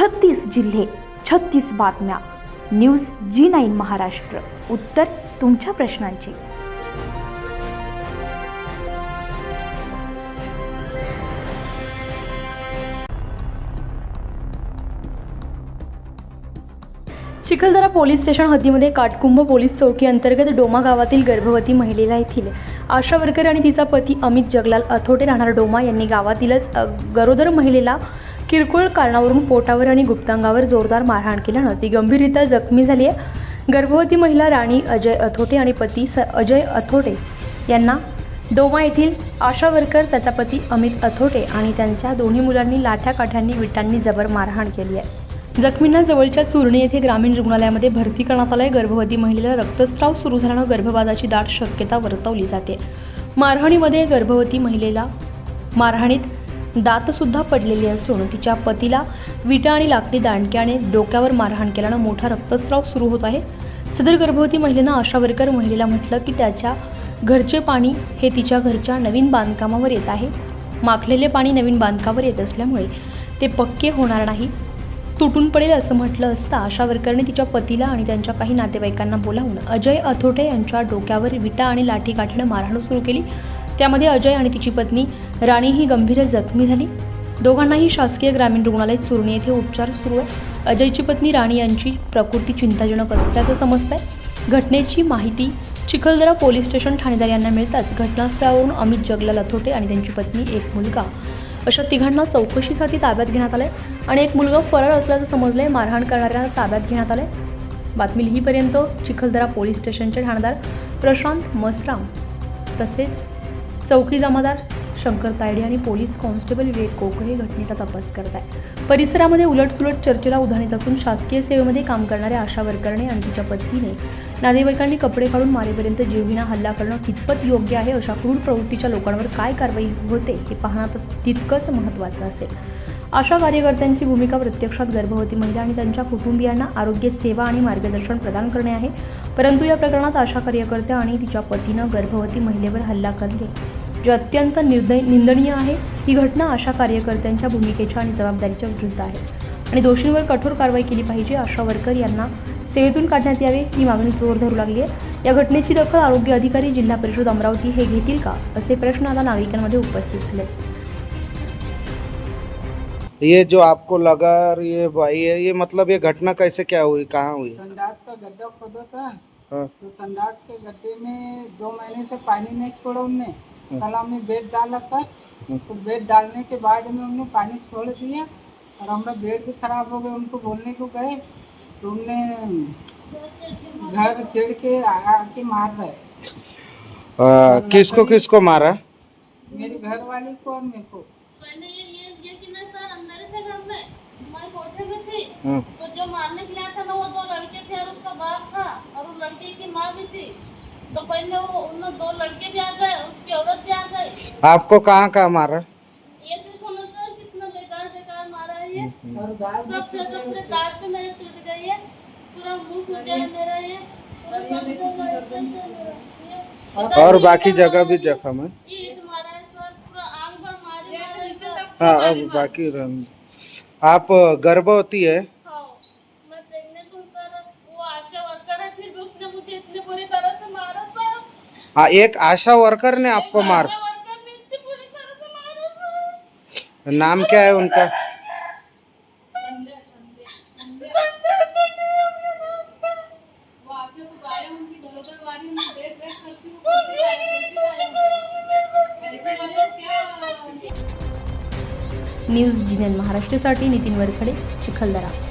छत्तीस जिल्हे छत्तीस बातम्या. News G nine Maharashtra. उत्तर तुमच्या प्रश्नांची. चिखलदरा पोलीस स्टेशन हद्दीमध्ये काटकुंभ पोलीस चौकी अंतर्गत डोमा गावातील गर्भवती महिलेला येथील आशा वर्कर आणि तिचा पती अमित जगलाल अथोटे राहणार डोमा यांनी गावातीलच गरोदर महिलेला किरकोळ कारणावरून पोटावर आणि गुप्तांगावर जोरदार मारहाण केल्यानं ती गंभीररित्या जखमी झाली आहे. गर्भवती महिला राणी अजय अथोटे आणि पती स अजय अथोटे यांना डोमा येथील आशा वर्कर त्याचा पती अमित अथोटे आणि त्यांच्या दोन्ही मुलांनी लाठ्या काठ्यांनी विटांनी जबर मारहाण केली आहे. जखमींना जवळच्या सुरणी येथे ग्रामीण रुग्णालयामध्ये भरती करण्यात आलंय. गर्भवती महिलेला रक्तस्राव सुरू झाल्यानं गर्भपाताची दाट शक्यता वर्तवली जाते. मारहाणीमध्ये गर्भवती महिलेला मारहाणीत दातसुद्धा पडलेली असून तिच्या पतीला विटा आणि लाकडी दांडक्याने डोक्यावर मारहाण केल्यानं मोठा रक्तस्राव सुरू होत आहे. सदर गर्भवती महिलेनं आशा वर्कर महिलेला म्हटलं की त्याच्या घरचे पाणी हे तिच्या घरच्या नवीन बांधकामावर येत आहे. माखलेले पाणी नवीन बांधकामावर येत असल्यामुळे ते पक्के होणार नाही. तुटून पडेल असं म्हटलं असता आशा वर्करने तिच्या पतीला आणि त्यांच्या काही नातेवाईकांना बोलावून अजय अथोटे यांच्या डोक्यावर विटा आणि लाठी काठीनं मारहाण सुरू केली. त्यामध्ये अजय आणि तिची पत्नी राणी ही गंभीर जखमी झाली. दोघांनाही शासकीय ग्रामीण रुग्णालय चुरणी येथे उपचार सुरू आहे अजयची पत्नी राणी यांची प्रकृती चिंताजनक असल्याचं समजत आहे घटनेची माहिती चिखलदरा पोलीस स्टेशन ठाणेदार यांना मिळताच घटनास्थळावरून अमित जगला लथोटे आणि त्यांची पत्नी एक मुलगा. अशा तिघांना चौकशीसाठी ताब्यात घेण्यात आलंय आणि एक मुलगा फरार असल्याचं समजलं आहे मारहाण करणाऱ्यांना ताब्यात घेण्यात आलंय. बातमी लिहीपर्यंत चिखलदरा पोलीस स्टेशनचे ठाणेदार प्रशांत मसराम तसेच चौकी जमादार शंकर तायडे आणि पोलीस कॉन्स्टेबल विवेक कोकळे हे घटनेचा तपास करत आहे परिसरामध्ये उलटसुलट चर्चेला उधाण येत असून शासकीय सेवेमध्ये काम करणाऱ्या आशा वर्करने आणि तिच्या पत्नीने नातेवाईकांनी कपडे काढून मारेपर्यंत जीवघेणा हल्ला करणं कितपत योग्य आहे अशा क्रूर प्रवृत्तीच्या लोकांवर काय कारवाई होते हे पाहणं तर तितकंच महत्त्वाचं असेल. आशा कार्यकर्त्यांची भूमिका प्रत्यक्षात गर्भवती महिला आणि त्यांच्या कुटुंबियांना आरोग्य सेवा आणि मार्गदर्शन प्रदान करणे आहे. परंतु या प्रकरणात आशा कार्यकर्त्या आणि तिच्या पतीनं गर्भवती महिलेवर हल्ला करले. जे अत्यंत निर्दय निंदनीय आहे ही घटना आशा कार्यकर्त्यांच्या भूमिकेच्या आणि जबाबदारीच्या विरुद्ध आहे. आणि दोषींवर कठोर कारवाई केली पाहिजे आशा वर्कर यांना सेवेतून काढण्यात यावे ही मागणी जोर धरू लागली आहे. या घटनेची दखल आरोग्य अधिकारी जिल्हा परिषद अमरावती हे घेतील का असे प्रश्न आता नागरिकांमध्ये उपस्थित झाले. ये जो आपको लगा ये ये ये मतलब ये घटना कैसे क्या हुई कहाँ हुई? संडास का गड्ढा खोदा था। हाँ। तो संडास के गड्ढे में दो महीने से पानी नहीं छोड़ा उनने। कल हमने बेड डाला सर। तो बेड डालने के बाद में उन्होंने पानी छोड़ दिया और हमारा बेड भी खराब हो गया उनको बोलने को गए। तो उनने घर चढ़ के आके मार रहे। किसको किसको मारा? मेरी घर वाली को और मेरे को। पहले ये ये कि ना सर अंदर थे घर में। मैं कोठे में थी हाँ, तो जो मारने के लिए आया था ना वो दो लड़के थे और उसका बाप था और वो लड़के की माँ भी थी। तो पहले वो उन दो लड़के भी आ गए उसकी औरत भी आ गई। आपको कहाँ कहाँ मारा? ये देखो ना सर कितना बेकार बेकार मारा है ये। और सबसे तो पूरे दांत पे मेरे टूट गई है। पूरा मुँह सूजा है मेरा ये। पूरा सब जगह ऐसे ही है मेरा। और बाकी जगह भी जख्म है। है है हाँ अब बाकी आप गर्भवती है? हाँ एक आशा वर्कर ने आपको मार. सर नाम क्या है उनका। न्यूज जिनेन महाराष्ट्रासाठी नितीन वरखडे चिखलदरा.